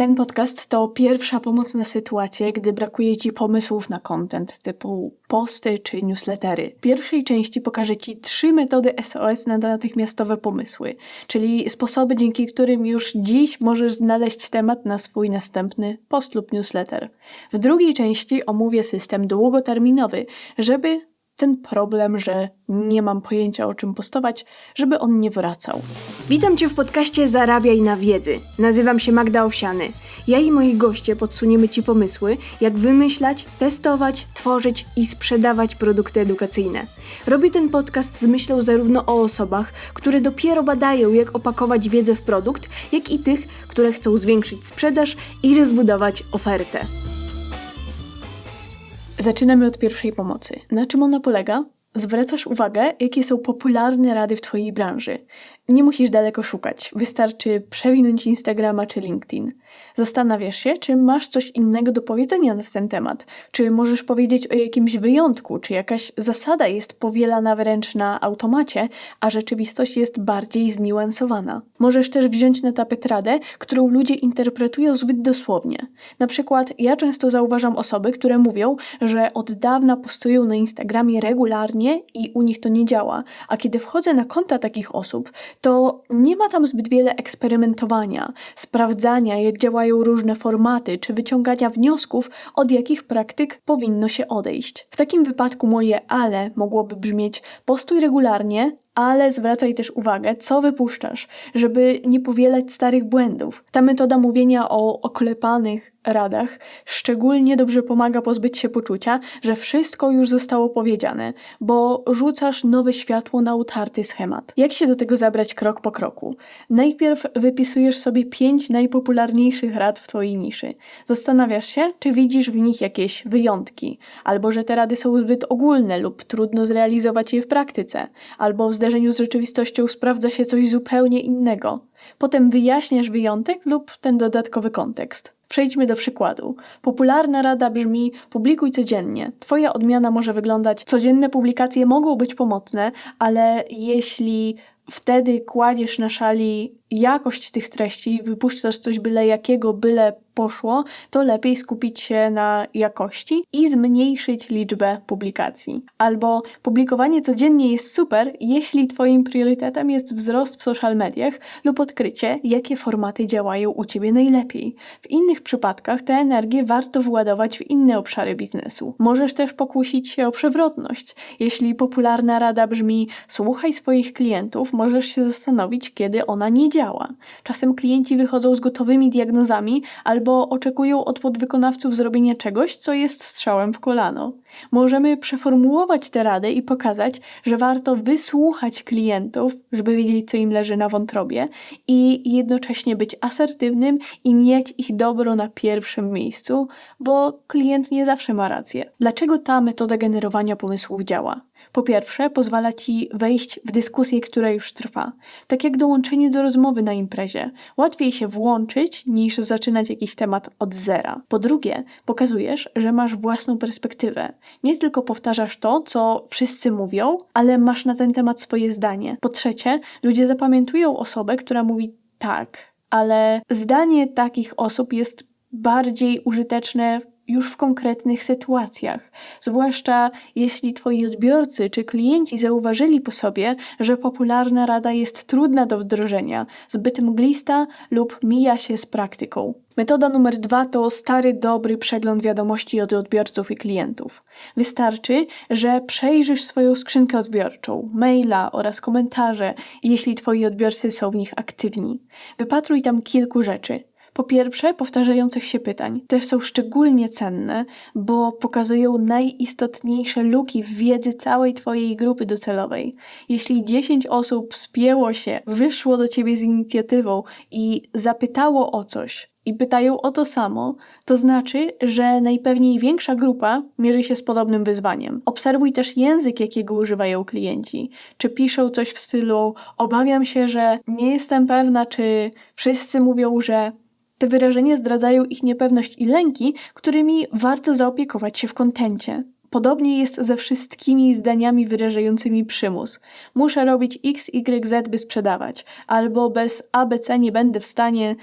Ten podcast to pierwsza pomoc na sytuację, gdy brakuje Ci pomysłów na content typu posty czy newslettery. W pierwszej części pokażę Ci trzy metody SOS na natychmiastowe pomysły, czyli sposoby, dzięki którym już dziś możesz znaleźć temat na swój następny post lub newsletter. W drugiej części omówię system długoterminowy, żeby ten problem, że nie mam pojęcia o czym postować, żeby on nie wracał. Witam Cię w podcaście Zarabiaj na wiedzy. Nazywam się Magda Owsiany. Ja i moi goście podsuniemy Ci pomysły, jak wymyślać, testować, tworzyć i sprzedawać produkty edukacyjne. Robię ten podcast z myślą zarówno o osobach, które dopiero badają, jak opakować wiedzę w produkt, jak i tych, które chcą zwiększyć sprzedaż i rozbudować ofertę. Zaczynamy od pierwszej pomocy. Na czym ona polega? Zwracasz uwagę, jakie są popularne rady w Twojej branży. Nie musisz daleko szukać, wystarczy przewinąć Instagrama czy LinkedIn. Zastanawiasz się, czy masz coś innego do powiedzenia na ten temat, czy możesz powiedzieć o jakimś wyjątku, czy jakaś zasada jest powielana wręcz na automacie, a rzeczywistość jest bardziej zniuansowana. Możesz też wziąć na tapet radę, którą ludzie interpretują zbyt dosłownie. Na przykład ja często zauważam osoby, które mówią, że od dawna postują na Instagramie regularnie i u nich to nie działa, a kiedy wchodzę na konta takich osób, to nie ma tam zbyt wiele eksperymentowania, sprawdzania, jak działają różne formaty, czy wyciągania wniosków, od jakich praktyk powinno się odejść. W takim wypadku moje ale mogłoby brzmieć: postuj regularnie, ale zwracaj też uwagę, co wypuszczasz, żeby nie powielać starych błędów. Ta metoda mówienia o oklepanych radach szczególnie dobrze pomaga pozbyć się poczucia, że wszystko już zostało powiedziane, bo rzucasz nowe światło na utarty schemat. Jak się do tego zabrać krok po kroku? Najpierw wypisujesz sobie pięć najpopularniejszych rad w Twojej niszy. Zastanawiasz się, czy widzisz w nich jakieś wyjątki, albo że te rady są zbyt ogólne lub trudno zrealizować je w praktyce, albo zderzeniu z rzeczywistością sprawdza się coś zupełnie innego. Potem wyjaśniasz wyjątek lub ten dodatkowy kontekst. Przejdźmy do przykładu. Popularna rada brzmi: publikuj codziennie. Twoja odmiana może wyglądać: codzienne publikacje mogą być pomocne, ale jeśli wtedy kładziesz na szali jakość tych treści, wypuszczasz coś byle jakiego, byle poszło, to lepiej skupić się na jakości i zmniejszyć liczbę publikacji. Albo publikowanie codziennie jest super, jeśli Twoim priorytetem jest wzrost w social mediach lub odkrycie, jakie formaty działają u Ciebie najlepiej. W innych przypadkach tę energię warto władować w inne obszary biznesu. Możesz też pokusić się o przewrotność. Jeśli popularna rada brzmi słuchaj swoich klientów, możesz się zastanowić, kiedy ona nie działa. Czasem klienci wychodzą z gotowymi diagnozami albo oczekują od podwykonawców zrobienia czegoś, co jest strzałem w kolano. Możemy przeformułować tę radę i pokazać, że warto wysłuchać klientów, żeby wiedzieć, co im leży na wątrobie i jednocześnie być asertywnym i mieć ich dobro na pierwszym miejscu, bo klient nie zawsze ma rację. Dlaczego ta metoda generowania pomysłów działa? Po pierwsze, pozwala ci wejść w dyskusję, która już trwa. Tak jak dołączenie do rozmowy na imprezie. Łatwiej się włączyć niż zaczynać jakiś temat od zera. Po drugie, pokazujesz, że masz własną perspektywę. Nie tylko powtarzasz to, co wszyscy mówią, ale masz na ten temat swoje zdanie. Po trzecie, ludzie zapamiętują osobę, która mówi tak, ale zdanie takich osób jest bardziej użyteczne już w konkretnych sytuacjach. Zwłaszcza jeśli Twoi odbiorcy czy klienci zauważyli po sobie, że popularna rada jest trudna do wdrożenia, zbyt mglista lub mija się z praktyką. Metoda numer dwa to stary, dobry przegląd wiadomości od odbiorców i klientów. Wystarczy, że przejrzysz swoją skrzynkę odbiorczą, maila oraz komentarze, jeśli Twoi odbiorcy są w nich aktywni. Wypatruj tam kilku rzeczy. Po pierwsze, powtarzających się pytań też są szczególnie cenne, bo pokazują najistotniejsze luki w wiedzy całej Twojej grupy docelowej. Jeśli 10 osób spięło się, wyszło do Ciebie z inicjatywą i zapytało o coś, i pytają o to samo, to znaczy, że najpewniej większa grupa mierzy się z podobnym wyzwaniem. Obserwuj też język, jakiego używają klienci. Czy piszą coś w stylu: Obawiam się, że nie jestem pewna, czy wszyscy mówią, że te wyrażenia zdradzają ich niepewność i lęki, którymi warto zaopiekować się w kontencie. Podobnie jest ze wszystkimi zdaniami wyrażającymi przymus. Muszę robić X, Y, Z, by sprzedawać, albo bez ABC nie będę w stanie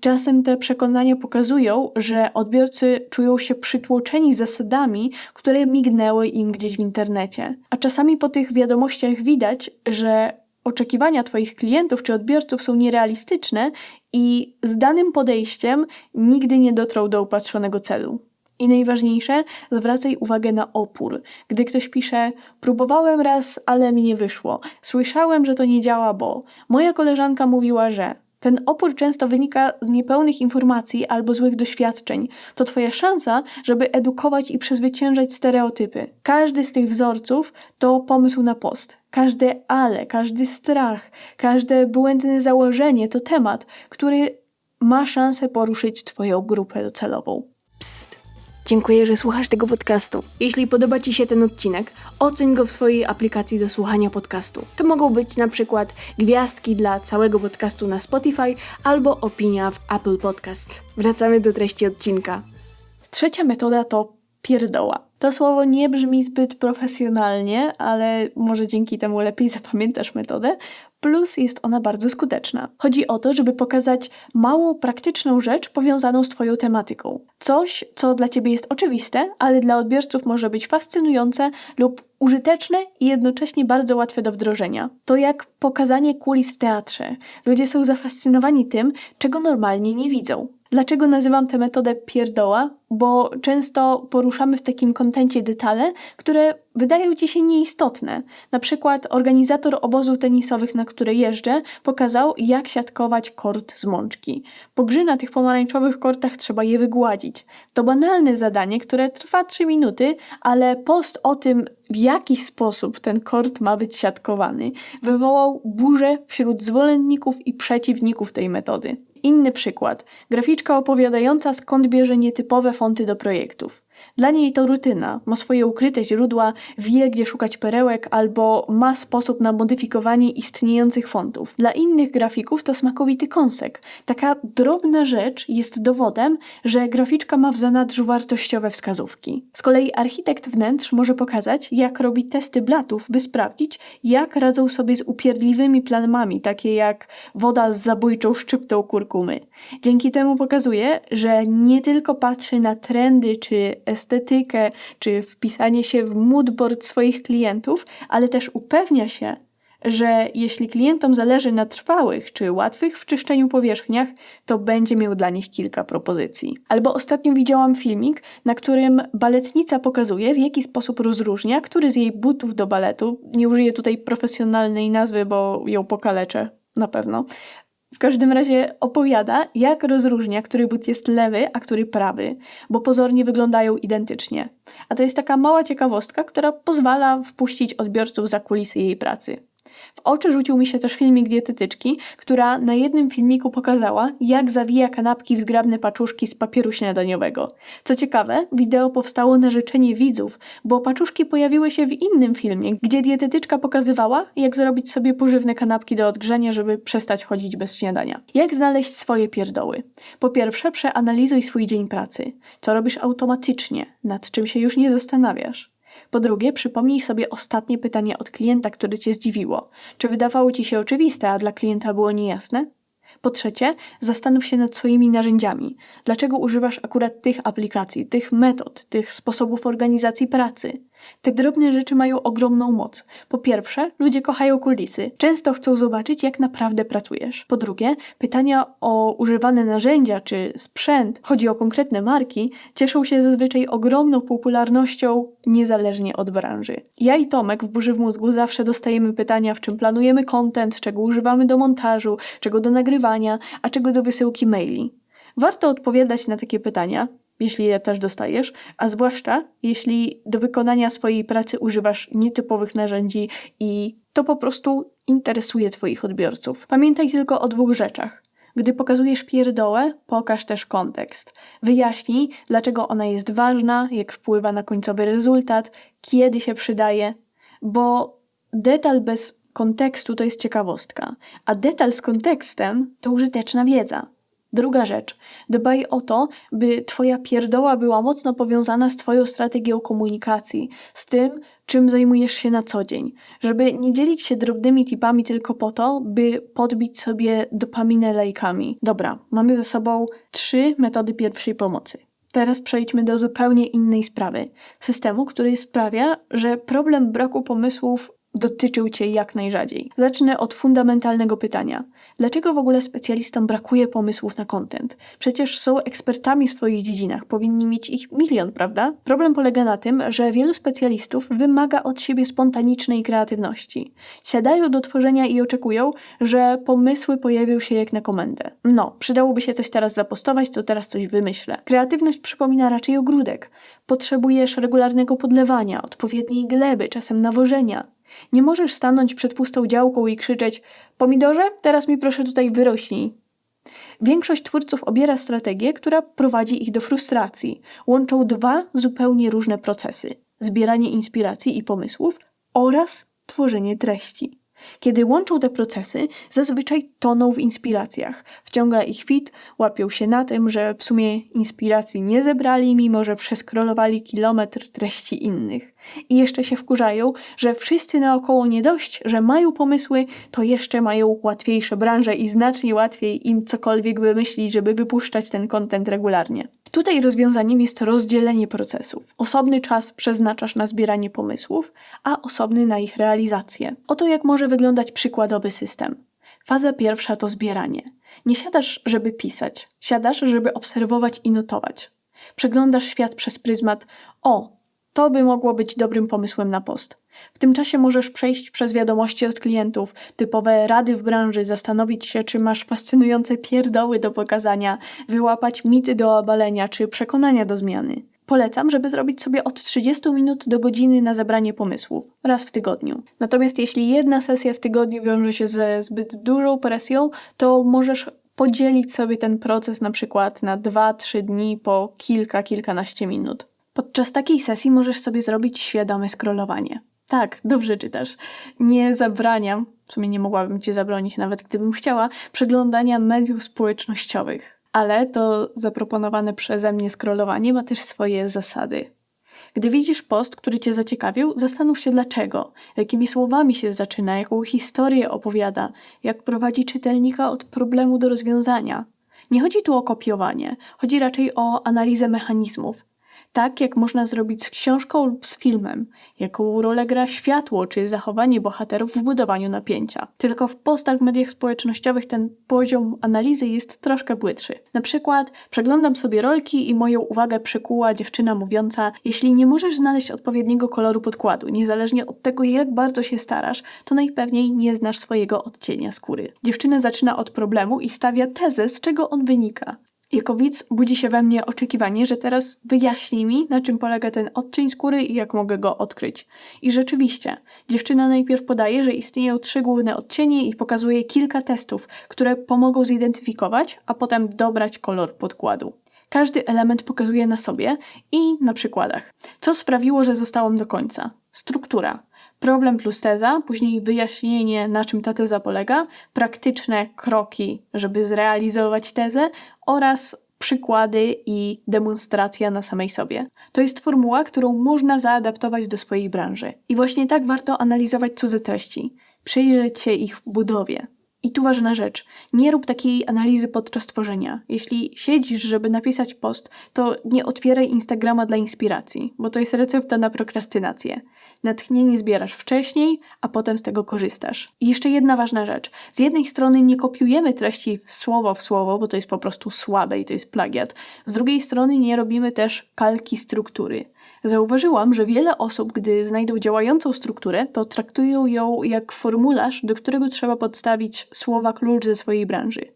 czasem te przekonania pokazują, że odbiorcy czują się przytłoczeni zasadami, które mignęły im gdzieś w internecie. A czasami po tych wiadomościach widać, że oczekiwania Twoich klientów czy odbiorców są nierealistyczne i z danym podejściem nigdy nie dotrą do upatrzonego celu. I najważniejsze, zwracaj uwagę na opór. Gdy ktoś pisze, próbowałem raz, ale mi nie wyszło, słyszałem, że to nie działa, bo moja koleżanka mówiła, że. Ten opór często wynika z niepełnych informacji albo złych doświadczeń. To Twoja szansa, żeby edukować i przezwyciężać stereotypy. Każdy z tych wzorców to pomysł na post. Każde ale, każdy strach, każde błędne założenie to temat, który ma szansę poruszyć Twoją grupę docelową. Psst. Dziękuję, że słuchasz tego podcastu. Jeśli podoba Ci się ten odcinek, oceń go w swojej aplikacji do słuchania podcastu. To mogą być na przykład gwiazdki dla całego podcastu na Spotify albo opinia w Apple Podcasts. Wracamy do treści odcinka. Trzecia metoda to pierdoła. To słowo nie brzmi zbyt profesjonalnie, ale może dzięki temu lepiej zapamiętasz metodę. Plus jest ona bardzo skuteczna. Chodzi o to, żeby pokazać małą, praktyczną rzecz powiązaną z Twoją tematyką. Coś, co dla Ciebie jest oczywiste, ale dla odbiorców może być fascynujące lub użyteczne i jednocześnie bardzo łatwe do wdrożenia. To jak pokazanie kulis w teatrze. Ludzie są zafascynowani tym, czego normalnie nie widzą. Dlaczego nazywam tę metodę pierdoła? Bo często poruszamy w takim kontencie detale, które wydają ci się nieistotne. Na przykład organizator obozów tenisowych, na które jeżdżę, pokazał, jak siatkować kort z mączki. Po grze na tych pomarańczowych kortach trzeba je wygładzić. To banalne zadanie, które trwa 3 minuty, ale post o tym, w jaki sposób ten kort ma być siatkowany, wywołał burzę wśród zwolenników i przeciwników tej metody. Inny przykład. Graficzka opowiadająca skąd bierze nietypowe fonty do projektów. Dla niej to rutyna, ma swoje ukryte źródła, wie gdzie szukać perełek albo ma sposób na modyfikowanie istniejących fontów. Dla innych grafików to smakowity kąsek. Taka drobna rzecz jest dowodem, że graficzka ma w zanadrzu wartościowe wskazówki. Z kolei architekt wnętrz może pokazać, jak robi testy blatów, by sprawdzić, jak radzą sobie z upierdliwymi planami, takie jak woda z zabójczą szczyptą kurkumy. Dzięki temu pokazuje, że nie tylko patrzy na trendy czy estetykę, czy wpisanie się w moodboard swoich klientów, ale też upewnia się, że jeśli klientom zależy na trwałych czy łatwych w czyszczeniu powierzchniach, to będzie miał dla nich kilka propozycji. Albo ostatnio widziałam filmik, na którym baletnica pokazuje, w jaki sposób rozróżnia, który z jej butów do baletu, nie użyję tutaj profesjonalnej nazwy, bo ją pokaleczę na pewno, w każdym razie opowiada, jak rozróżnia, który but jest lewy, a który prawy, bo pozornie wyglądają identycznie. A to jest taka mała ciekawostka, która pozwala wpuścić odbiorców za kulisy jej pracy. W oczy rzucił mi się też filmik dietetyczki, która na jednym filmiku pokazała, jak zawija kanapki w zgrabne paczuszki z papieru śniadaniowego. Co ciekawe, wideo powstało na życzenie widzów, bo paczuszki pojawiły się w innym filmie, gdzie dietetyczka pokazywała, jak zrobić sobie pożywne kanapki do odgrzania, żeby przestać chodzić bez śniadania. Jak znaleźć swoje pierdoły? Po pierwsze, przeanalizuj swój dzień pracy. Co robisz automatycznie, nad czym się już nie zastanawiasz. Po drugie, przypomnij sobie ostatnie pytanie od klienta, które cię zdziwiło. Czy wydawało ci się oczywiste, a dla klienta było niejasne? Po trzecie, zastanów się nad swoimi narzędziami. Dlaczego używasz akurat tych aplikacji, tych metod, tych sposobów organizacji pracy? Te drobne rzeczy mają ogromną moc. Po pierwsze, ludzie kochają kulisy. Często chcą zobaczyć, jak naprawdę pracujesz. Po drugie, pytania o używane narzędzia czy sprzęt, chodzi o konkretne marki, cieszą się zazwyczaj ogromną popularnością niezależnie od branży. Ja i Tomek w Burzy w Mózgu zawsze dostajemy pytania, w czym planujemy content, czego używamy do montażu, czego do nagrywania, a czego do wysyłki maili. Warto odpowiadać na takie pytania, jeśli je też dostajesz, a zwłaszcza jeśli do wykonania swojej pracy używasz nietypowych narzędzi i to po prostu interesuje Twoich odbiorców. Pamiętaj tylko o dwóch rzeczach. Gdy pokazujesz pierdołę, pokaż też kontekst. Wyjaśnij, dlaczego ona jest ważna, jak wpływa na końcowy rezultat, kiedy się przydaje, bo detal bez kontekstu to jest ciekawostka, a detal z kontekstem to użyteczna wiedza. Druga rzecz, dbaj o to, by Twoja pierdoła była mocno powiązana z Twoją strategią komunikacji, z tym, czym zajmujesz się na co dzień, żeby nie dzielić się drobnymi tipami tylko po to, by podbić sobie dopaminę lajkami. Dobra, mamy ze sobą trzy metody pierwszej pomocy. Teraz przejdźmy do zupełnie innej sprawy. Systemu, który sprawia, że problem braku pomysłów dotyczył Cię jak najrzadziej. Zacznę od fundamentalnego pytania. Dlaczego w ogóle specjalistom brakuje pomysłów na content? Przecież są ekspertami w swoich dziedzinach, powinni mieć ich milion, prawda? Problem polega na tym, że wielu specjalistów wymaga od siebie spontanicznej kreatywności. Siadają do tworzenia i oczekują, że pomysły pojawią się jak na komendę. No, przydałoby się coś teraz zapostować, to teraz coś wymyślę. Kreatywność przypomina raczej ogródek. Potrzebujesz regularnego podlewania, odpowiedniej gleby, czasem nawożenia. Nie możesz stanąć przed pustą działką i krzyczeć: Pomidorze, teraz mi proszę tutaj wyrośnij. Większość twórców obiera strategię, która prowadzi ich do frustracji. Łączą dwa zupełnie różne procesy: zbieranie inspiracji i pomysłów oraz tworzenie treści. Kiedy łączą te procesy, zazwyczaj toną w inspiracjach. Wciąga ich fit, łapią się na tym, że w sumie inspiracji nie zebrali, mimo że przeskrolowali kilometr treści innych. I jeszcze się wkurzają, że wszyscy naokoło nie dość, że mają pomysły, to jeszcze mają łatwiejsze branże i znacznie łatwiej im cokolwiek wymyślić, żeby wypuszczać ten content regularnie. Tutaj rozwiązaniem jest rozdzielenie procesów. Osobny czas przeznaczasz na zbieranie pomysłów, a osobny na ich realizację. Oto jak może wyglądać przykładowy system. Faza pierwsza to zbieranie. Nie siadasz, żeby pisać, siadasz, żeby obserwować i notować. Przeglądasz świat przez pryzmat: O, to by mogło być dobrym pomysłem na post. W tym czasie możesz przejść przez wiadomości od klientów, typowe rady w branży, zastanowić się, czy masz fascynujące pierdoły do pokazania, wyłapać mity do obalenia, czy przekonania do zmiany. Polecam, żeby zrobić sobie od 30 minut do godziny na zebranie pomysłów, raz w tygodniu. Natomiast jeśli jedna sesja w tygodniu wiąże się ze zbyt dużą presją, to możesz podzielić sobie ten proces na przykład na 2-3 dni po kilka, kilkanaście minut. Podczas takiej sesji możesz sobie zrobić świadome scrollowanie. Tak, dobrze czytasz. Nie zabraniam, w sumie nie mogłabym cię zabronić, nawet gdybym chciała, przeglądania mediów społecznościowych. Ale to zaproponowane przeze mnie scrollowanie ma też swoje zasady. Gdy widzisz post, który cię zaciekawił, zastanów się dlaczego, jakimi słowami się zaczyna, jaką historię opowiada, jak prowadzi czytelnika od problemu do rozwiązania. Nie chodzi tu o kopiowanie, chodzi raczej o analizę mechanizmów, tak jak można zrobić z książką lub z filmem, jaką rolę gra światło czy zachowanie bohaterów w budowaniu napięcia. Tylko w postach w mediach społecznościowych ten poziom analizy jest troszkę płytszy. Na przykład przeglądam sobie rolki i moją uwagę przykuła dziewczyna mówiąca: Jeśli nie możesz znaleźć odpowiedniego koloru podkładu, niezależnie od tego, jak bardzo się starasz, to najpewniej nie znasz swojego odcienia skóry. Dziewczyna zaczyna od problemu i stawia tezę, z czego on wynika. Jako widz budzi się we mnie oczekiwanie, że teraz wyjaśni mi, na czym polega ten odcień skóry i jak mogę go odkryć. I rzeczywiście, dziewczyna najpierw podaje, że istnieją trzy główne odcienie i pokazuje kilka testów, które pomogą zidentyfikować, a potem dobrać kolor podkładu. Każdy element pokazuje na sobie i na przykładach. Co sprawiło, że zostałam do końca? Struktura. Problem plus teza, później wyjaśnienie, na czym ta teza polega, praktyczne kroki, żeby zrealizować tezę oraz przykłady i demonstracja na samej sobie. To jest formuła, którą można zaadaptować do swojej branży. I właśnie tak warto analizować cudze treści, przyjrzeć się ich budowie. I tu ważna rzecz, nie rób takiej analizy podczas tworzenia. Jeśli siedzisz, żeby napisać post, to nie otwieraj Instagrama dla inspiracji, bo to jest recepta na prokrastynację. Natchnienie zbierasz wcześniej, a potem z tego korzystasz. I jeszcze jedna ważna rzecz. Z jednej strony nie kopiujemy treści słowo w słowo, bo to jest po prostu słabe i to jest plagiat. Z drugiej strony nie robimy też kalki struktury. Zauważyłam, że wiele osób, gdy znajdą działającą strukturę, to traktują ją jak formularz, do którego trzeba podstawić słowa klucz ze swojej branży.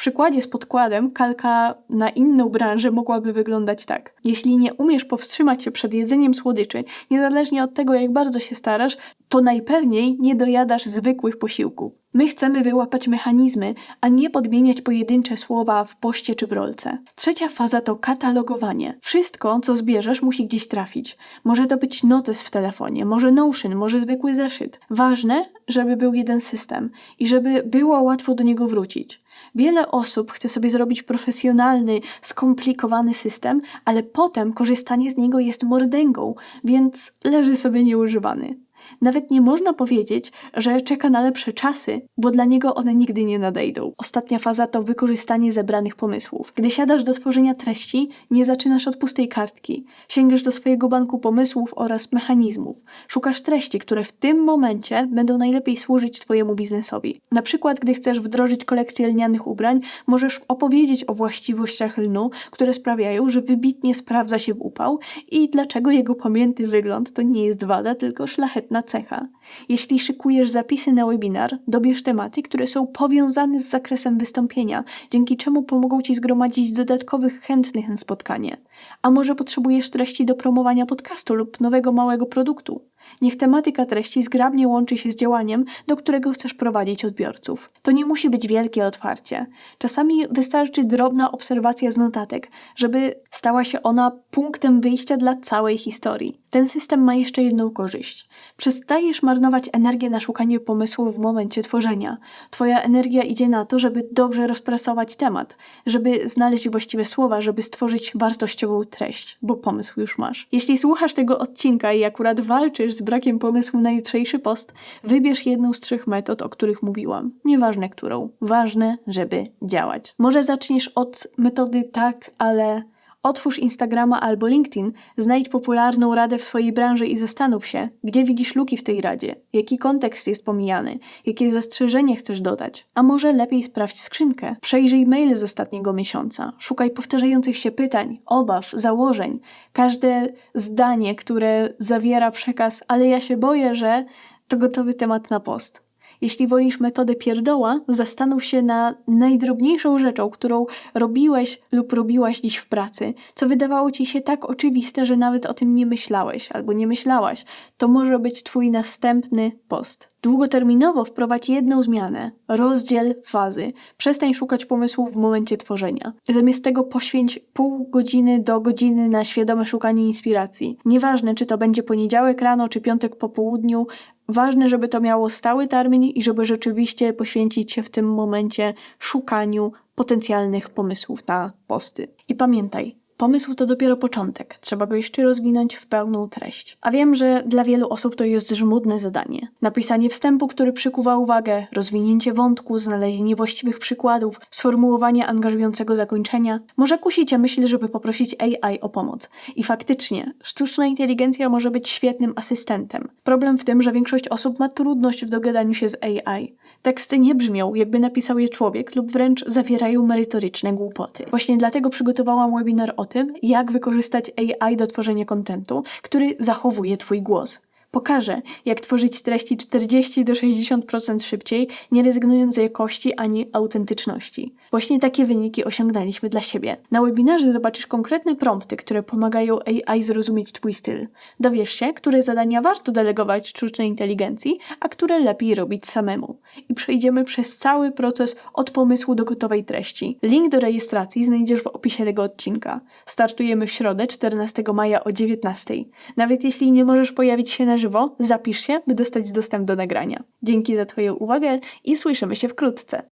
Przykładzie z podkładem kalka na inną branżę mogłaby wyglądać tak. Jeśli nie umiesz powstrzymać się przed jedzeniem słodyczy, niezależnie od tego, jak bardzo się starasz, to najpewniej nie dojadasz zwykłych posiłków. My chcemy wyłapać mechanizmy, a nie podmieniać pojedyncze słowa w poście czy w rolce. Trzecia faza to katalogowanie. Wszystko, co zbierzesz, musi gdzieś trafić. Może to być notes w telefonie, może Notion, może zwykły zeszyt. Ważne, żeby był jeden system i żeby było łatwo do niego wrócić. Wiele osób chce sobie zrobić profesjonalny, skomplikowany system, ale potem korzystanie z niego jest mordęgą, więc leży sobie nieużywany. Nawet nie można powiedzieć, że czeka na lepsze czasy, bo dla niego one nigdy nie nadejdą. Ostatnia faza to wykorzystanie zebranych pomysłów. Gdy siadasz do tworzenia treści, nie zaczynasz od pustej kartki. Sięgasz do swojego banku pomysłów oraz mechanizmów. Szukasz treści, które w tym momencie będą najlepiej służyć Twojemu biznesowi. Na przykład, gdy chcesz wdrożyć kolekcję lnianych ubrań, możesz opowiedzieć o właściwościach lnu, które sprawiają, że wybitnie sprawdza się w upał i dlaczego jego pamiętny wygląd to nie jest wada, tylko szlachetna cecha. Jeśli szykujesz zapisy na webinar, dobierz tematy, które są powiązane z zakresem wystąpienia, dzięki czemu pomogą Ci zgromadzić dodatkowych chętnych na spotkanie. A może potrzebujesz treści do promowania podcastu lub nowego małego produktu? Niech tematyka treści zgrabnie łączy się z działaniem, do którego chcesz prowadzić odbiorców. To nie musi być wielkie otwarcie. Czasami wystarczy drobna obserwacja z notatek, żeby stała się ona punktem wyjścia dla całej historii. Ten system ma jeszcze jedną korzyść. Przestajesz marnować energię na szukanie pomysłów w momencie tworzenia. Twoja energia idzie na to, żeby dobrze rozprasować temat, żeby znaleźć właściwe słowa, żeby stworzyć wartościową treść, bo pomysł już masz. Jeśli słuchasz tego odcinka i akurat walczysz z brakiem pomysłu na jutrzejszy post, wybierz jedną z trzech metod, o których mówiłam. Nieważne którą. Ważne, żeby działać. Może zaczniesz od metody tak, ale Otwórz Instagrama albo LinkedIn, znajdź popularną radę w swojej branży i zastanów się, gdzie widzisz luki w tej radzie, jaki kontekst jest pomijany, jakie zastrzeżenie chcesz dodać. A może lepiej sprawdź skrzynkę. Przejrzyj maile z ostatniego miesiąca, szukaj powtarzających się pytań, obaw, założeń. Każde zdanie, które zawiera przekaz, ale ja się boję, że to gotowy temat na post. Jeśli wolisz metodę pierdoła, zastanów się na najdrobniejszą rzeczą, którą robiłeś lub robiłaś dziś w pracy, co wydawało ci się tak oczywiste, że nawet o tym nie myślałeś albo nie myślałaś. To może być twój następny post. Długoterminowo wprowadź jedną zmianę, rozdziel fazy. Przestań szukać pomysłów w momencie tworzenia. Zamiast tego poświęć pół godziny do godziny na świadome szukanie inspiracji. Nieważne, czy to będzie poniedziałek rano, czy piątek po południu, Ważne, żeby to miało stały termin i żeby rzeczywiście poświęcić się w tym momencie szukaniu potencjalnych pomysłów na posty. I pamiętaj, pomysł to dopiero początek, trzeba go jeszcze rozwinąć w pełną treść. A wiem, że dla wielu osób to jest żmudne zadanie. Napisanie wstępu, który przykuwa uwagę, rozwinięcie wątku, znalezienie właściwych przykładów, sformułowanie angażującego zakończenia. Może kusicie myśl, żeby poprosić AI o pomoc. I faktycznie, sztuczna inteligencja może być świetnym asystentem. Problem w tym, że większość osób ma trudność w dogadaniu się z AI. Teksty nie brzmią, jakby napisał je człowiek, lub wręcz zawierają merytoryczne głupoty. Właśnie dlatego przygotowałam webinar o tym, jak wykorzystać AI do tworzenia kontentu, który zachowuje Twój głos. Pokażę, jak tworzyć treści 40 do 60% szybciej, nie rezygnując z jakości ani autentyczności. Właśnie takie wyniki osiągnęliśmy dla siebie. Na webinarze zobaczysz konkretne prompty, które pomagają AI zrozumieć Twój styl. Dowiesz się, które zadania warto delegować sztucznej inteligencji, a które lepiej robić samemu. I przejdziemy przez cały proces od pomysłu do gotowej treści. Link do rejestracji znajdziesz w opisie tego odcinka. Startujemy w środę 14 maja o 19. Nawet jeśli nie możesz pojawić się na żywo, zapisz się, by dostać dostęp do nagrania. Dzięki za Twoją uwagę i słyszymy się wkrótce.